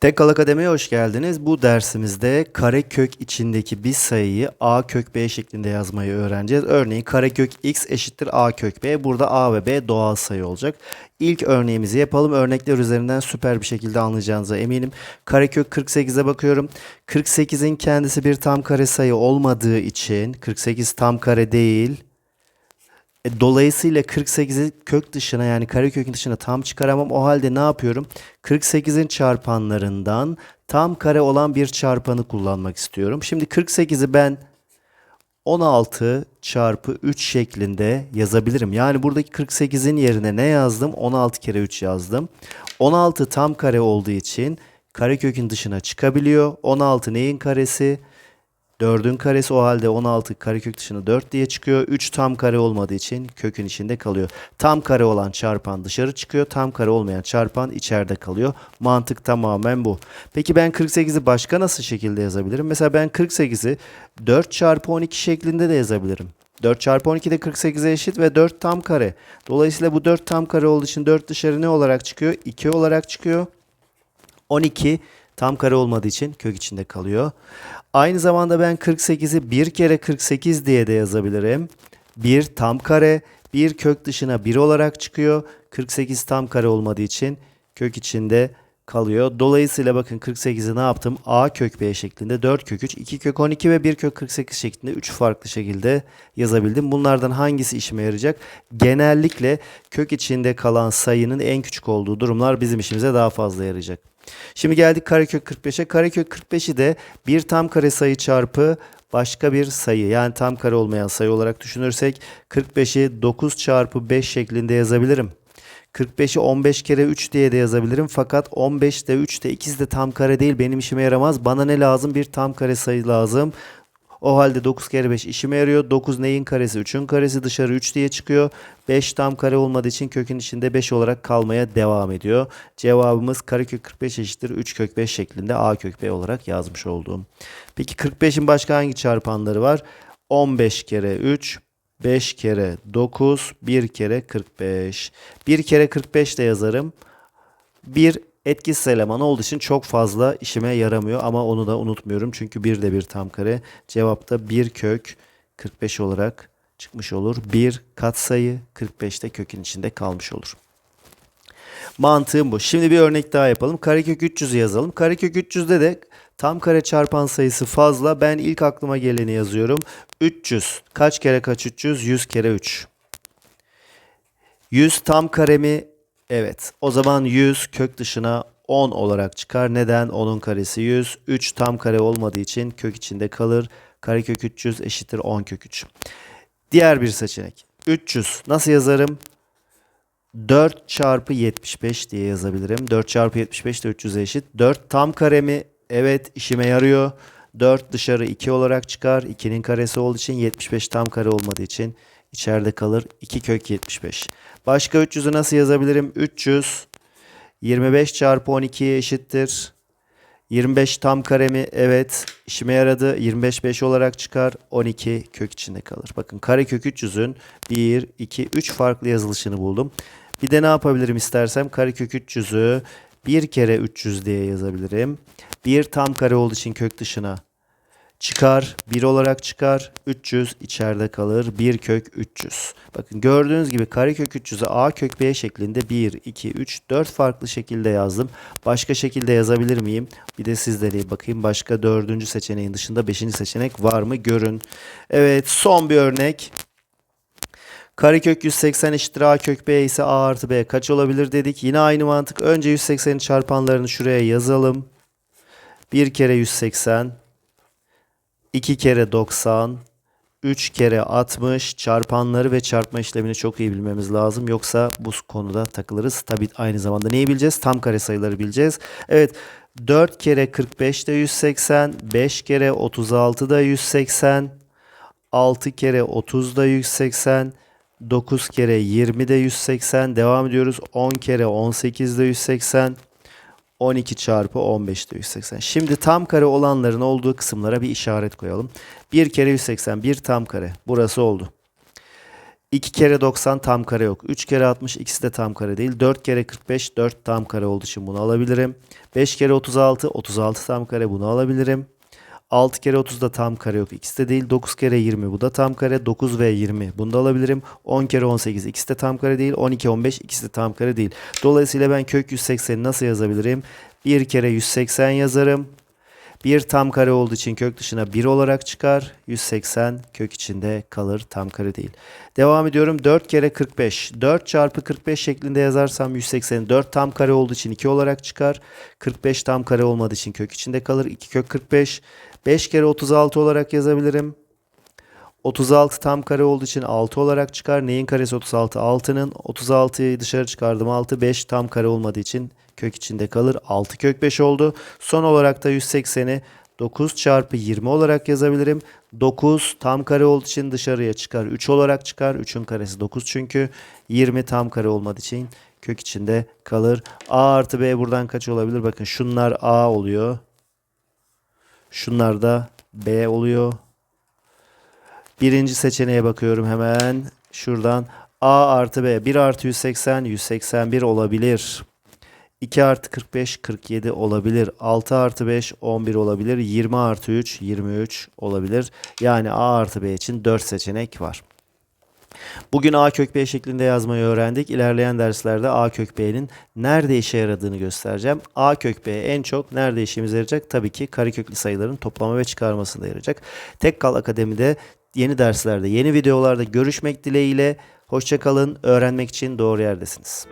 Tekkal Akademi'ye hoş geldiniz. Bu dersimizde karekök içindeki bir sayıyı a kök b şeklinde yazmayı öğreneceğiz. Örneğin karekök x eşittir a kök b. Burada a ve b doğal sayı olacak. İlk örneğimizi yapalım. Örnekler üzerinden süper bir şekilde anlayacağınıza eminim. Karekök 48'e bakıyorum. 48'in kendisi bir tam kare sayı olmadığı için 48 tam kare değil. E, Dolayısıyla 48'i kök dışına yani karekökün dışına tam çıkaramam. O halde ne yapıyorum? 48'in çarpanlarından tam kare olan bir çarpanı kullanmak istiyorum. Şimdi 48'i ben 16 çarpı 3 şeklinde yazabilirim. Yani buradaki 48'in yerine ne yazdım? 16 kere 3 yazdım. 16 tam kare olduğu için karekökün dışına çıkabiliyor. 16 neyin karesi? 4'ün karesi o halde 16 karekök dışına 4 diye çıkıyor. 3 tam kare olmadığı için kökün içinde kalıyor. Tam kare olan çarpan dışarı çıkıyor. Tam kare olmayan çarpan içeride kalıyor. Mantık tamamen bu. Peki ben 48'i başka nasıl şekilde yazabilirim? Mesela ben 48'i 4 çarpı 12 şeklinde de yazabilirim. 4 çarpı 12 de 48'e eşit ve 4 tam kare. Dolayısıyla bu 4 tam kare olduğu için 4 dışarı ne olarak çıkıyor? 2 olarak çıkıyor. 12 tam kare olmadığı için kök içinde kalıyor. Aynı zamanda ben 48'i 1 kere 48 diye de yazabilirim. 1 tam kare, 1 kök dışına 1 olarak çıkıyor. 48 tam kare olmadığı için kök içinde kalıyor. Dolayısıyla bakın 48'i ne yaptım? A kök B şeklinde 4 kök 3, 2 kök 12 ve 1 kök 48 şeklinde 3 farklı şekilde yazabildim. Bunlardan hangisi işime yarayacak? Genellikle kök içinde kalan sayının en küçük olduğu durumlar bizim işimize daha fazla yarayacak. Şimdi geldik karekök 45'e. Karekök 45'i de bir tam kare sayı çarpı başka bir sayı yani tam kare olmayan sayı olarak düşünürsek 45'i 9 çarpı 5 şeklinde yazabilirim. 45'i 15 kere 3 diye de yazabilirim. Fakat 15 de 3 de ikisi de tam kare değil. Benim işime yaramaz. Bana ne lazım? Bir tam kare sayı lazım. O halde 9 kere 5 işime yarıyor. 9 neyin karesi? 3'ün karesi dışarı 3 diye çıkıyor. 5 tam kare olmadığı için kökün içinde 5 olarak kalmaya devam ediyor. Cevabımız karekök 45 eşittir 3 kök 5 şeklinde a kök b olarak yazmış olduğum. Peki 45'in başka hangi çarpanları var? 15 kere 3, 5 kere 9, 1 kere 45. 1 kere 45 de yazarım. 1 etkisiz eleman olduğu için çok fazla işime yaramıyor ama onu da unutmuyorum. Çünkü 1 de bir tam kare. Cevapta 1 kök 45 olarak çıkmış olur. 1 katsayı 45 de kökün içinde kalmış olur. Mantığım bu. Şimdi bir örnek daha yapalım. Karekök 300'ü yazalım. Karekök 300'de de tam kare çarpan sayısı fazla. Ben ilk aklıma geleni yazıyorum. 300. Kaç kere kaç 300? 100 kere 3. 100 tam kare mi? Evet. O zaman 100 kök dışına 10 olarak çıkar. Neden? 10'un karesi 100. 3 tam kare olmadığı için kök içinde kalır. Karekök 300 eşittir 10 kök 3. Diğer bir seçenek. 300 nasıl yazarım? 4 çarpı 75 diye yazabilirim. 4 çarpı 75 de 300'e eşit. 4 tam kare mi? Evet işime yarıyor. 4 dışarı 2 olarak çıkar. 2'nin karesi olduğu için 75 tam kare olmadığı için içeride kalır. 2 kök 75. Başka 300'ü nasıl yazabilirim? 300 25 çarpı 12'ye eşittir. 25 tam kare mi? Evet. işime yaradı. 25 5 olarak çıkar. 12 kök içinde kalır. Bakın karekök 300'ün 1, 2, 3 farklı yazılışını buldum. Bir de ne yapabilirim istersem karekök 300'ü 1 kere 300 diye yazabilirim. 1 tam kare olduğu için kök dışına çıkar. 1 olarak çıkar. 300 içeride kalır. 1 kök 300. Bakın gördüğünüz gibi karekök 300'ü a kök b şeklinde 1, 2, 3, 4 farklı şekilde yazdım. Başka şekilde yazabilir miyim? Bir de sizlere bakayım. Başka dördüncü seçeneğin dışında beşinci seçenek var mı? Görün. Evet son bir örnek. Karekök 180 eşittir a kök b ise a artı b kaç olabilir dedik. Yine aynı mantık. Önce 180'in çarpanlarını şuraya yazalım. 1 kere 180 2 kere 90, 3 kere 60 çarpanları ve çarpma işlemini çok iyi bilmemiz lazım. Yoksa bu konuda takılırız. Tabi aynı zamanda neyi bileceğiz? Tam kare sayıları bileceğiz. Evet 4 kere 45 de 180, 5 kere 36 da 180, 6 kere 30 da 180, 9 kere 20 de 180. Devam ediyoruz. 10 kere 18 de 180. 12 çarpı 15 de 180. Şimdi tam kare olanların olduğu kısımlara bir işaret koyalım. 1 kere 180 bir tam kare. Burası oldu. 2 kere 90 tam kare yok. 3 kere 60 ikisi de tam kare değil. 4 kere 45 4 tam kare olduğu için bunu alabilirim. 5 kere 36 36 tam kare bunu alabilirim. 6 kere 30 da tam kare yok. İkisi de değil. 9 kere 20 bu da tam kare. 9 ve 20 bunu da alabilirim. 10 kere 18 ikisi de tam kare değil. 12 15 ikisi de tam kare değil. Dolayısıyla ben kök 180'i nasıl yazabilirim? 1 kere 180 yazarım. 1 tam kare olduğu için kök dışına 1 olarak çıkar. 180 kök içinde kalır tam kare değil. Devam ediyorum. 4 kere 45. 4 çarpı 45 şeklinde yazarsam 180 4 tam kare olduğu için 2 olarak çıkar. 45 tam kare olmadığı için kök içinde kalır. 2 kök 45. 5 kere 36 olarak yazabilirim. 36 tam kare olduğu için 6 olarak çıkar. Neyin karesi 36? 6'nın 36'yı dışarı çıkardım. 6 5 tam kare olmadığı için kök içinde kalır. 6 kök 5 oldu. Son olarak da 180'i 9 çarpı 20 olarak yazabilirim. 9 tam kare olduğu için dışarıya çıkar. 3 olarak çıkar. 3'ün karesi 9 çünkü. 20 tam kare olmadığı için kök içinde kalır. A artı B buradan kaç olabilir? Bakın şunlar A oluyor. Şunlar da B oluyor. Birinci seçeneğe bakıyorum hemen. Şuradan A artı B 1 artı 180 181 olabilir. 2 artı 45 47 olabilir. 6 artı 5 11 olabilir. 20 artı 3 23 olabilir. Yani A artı B için 4 seçenek var. Bugün A kök B şeklinde yazmayı öğrendik. İlerleyen derslerde A kök B'nin nerede işe yaradığını göstereceğim. A kök B en çok nerede işimize yarayacak? Tabii ki kareköklü sayıların toplama ve çıkarmasında yarayacak. Tekkal Akademi'de yeni derslerde, yeni videolarda görüşmek dileğiyle. Hoşçakalın. Öğrenmek için doğru yerdesiniz.